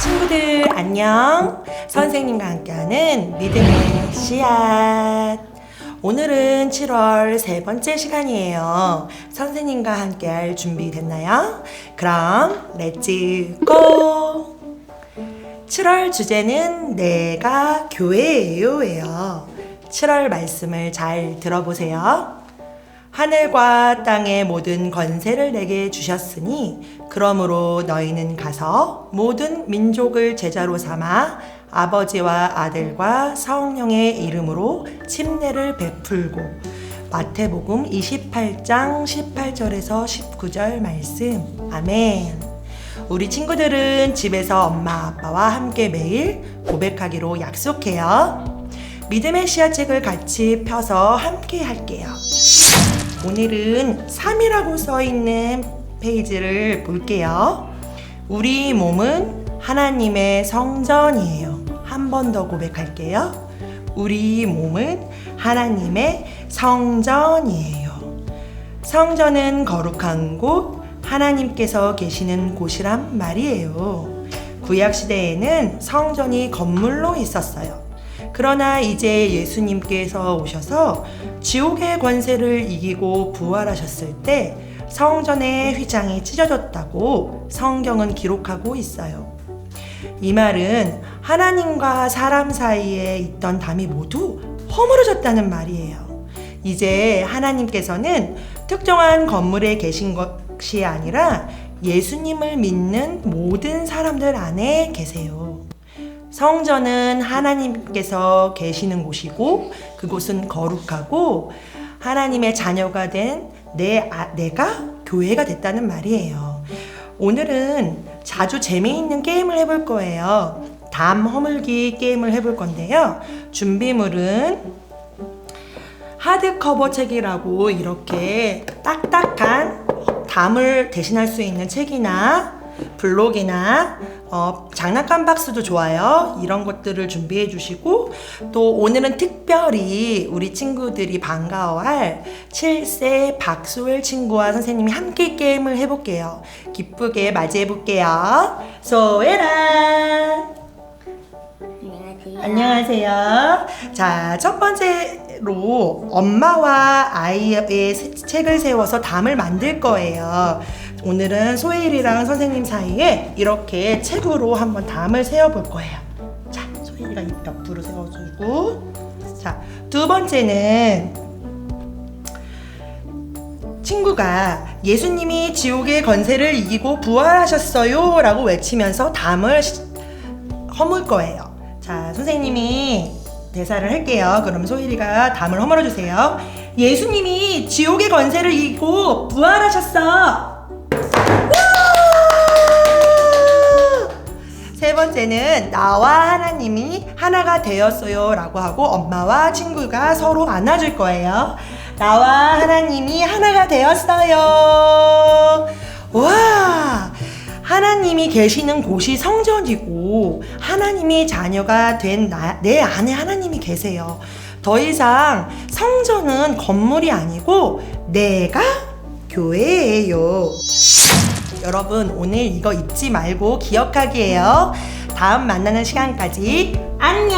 친구들 안녕. 선생님과 함께하는 믿음의 씨앗. 오늘은 7월 세 번째 시간이에요. 선생님과 함께할 준비 됐나요? 그럼 렛츠 고! 7월 주제는 내가 교회예요예요. 7월 말씀을 잘 들어보세요. 하늘과 땅의 모든 권세를 내게 주셨으니 그러므로 너희는 가서 모든 민족을 제자로 삼아 아버지와 아들과 성령의 이름으로 침례를 베풀고 마태복음 28장 18절에서 19절 말씀 아멘. 우리 친구들은 집에서 엄마 아빠와 함께 매일 고백하기로 약속해요. 믿음의 씨앗책을 같이 펴서 함께 할게요. 오늘은 3이라고 써 있는 페이지를 볼게요. 우리 몸은 하나님의 성전이에요. 한 번 더 고백할게요. 우리 몸은 하나님의 성전이에요. 성전은 거룩한 곳, 하나님께서 계시는 곳이란 말이에요. 구약시대에는 성전이 건물로 있었어요. 그러나 이제 예수님께서 오셔서 지옥의 권세를 이기고 부활하셨을 때 성전의 휘장이 찢어졌다고 성경은 기록하고 있어요. 이 말은 하나님과 사람 사이에 있던 담이 모두 허물어졌다는 말이에요. 이제 하나님께서는 특정한 건물에 계신 것이 아니라 예수님을 믿는 모든 사람들 안에 계세요. 성전은 하나님께서 계시는 곳이고 그곳은 거룩하고 하나님의 자녀가 된 내, 아, 내가 교회가 됐다는 말이에요. 오늘은 자주 재미있는 게임을 해볼 거예요. 담 허물기 게임을 해볼 건데요. 준비물은 하드커버 책이라고 이렇게 딱딱한 담을 대신할 수 있는 책이나 블록이나 어, 장난감 박스도 좋아요. 이런 것들을 준비해 주시고 또 오늘은 특별히 우리 친구들이 반가워할 7세 박소엘 친구와 선생님이 함께 게임을 해볼게요. 기쁘게 맞이해 볼게요. 안녕하세요. 안녕하세요. 자, 첫 번째 로 엄마와 아이의 세- 책을 세워서 담을 만들 거예요. 오늘은 소일이랑 선생님 사이에 이렇게 책으로 한번 담을 세워볼 거예요. 자, 소일이가 이 옆으로 세워주고. 자, 두 번째는 친구가 예수님이 지옥의 권세를 이기고 부활하셨어요 라고 외치면서 담을 시- 허물 거예요. 자, 선생님이 대사를 할게요. 그럼 소희리가 담을 허물어 주세요. 예수님이 지옥의 권세를 이기고 부활하셨어. 우! 세 번째는 나와 하나님이 하나가 되었어요 라고 하고 엄마와 친구가 서로 안아줄 거예요. 나와 하나님이 하나가 되었어요. 와! 하나님이 계시는 곳이 성전이고 하나님이 자녀가 된 내 안에 하나님이 계세요. 더 이상 성전은 건물이 아니고 내가 교회예요. 여러분 오늘 이거 잊지 말고 기억하기예요. 다음 만나는 시간까지 안녕.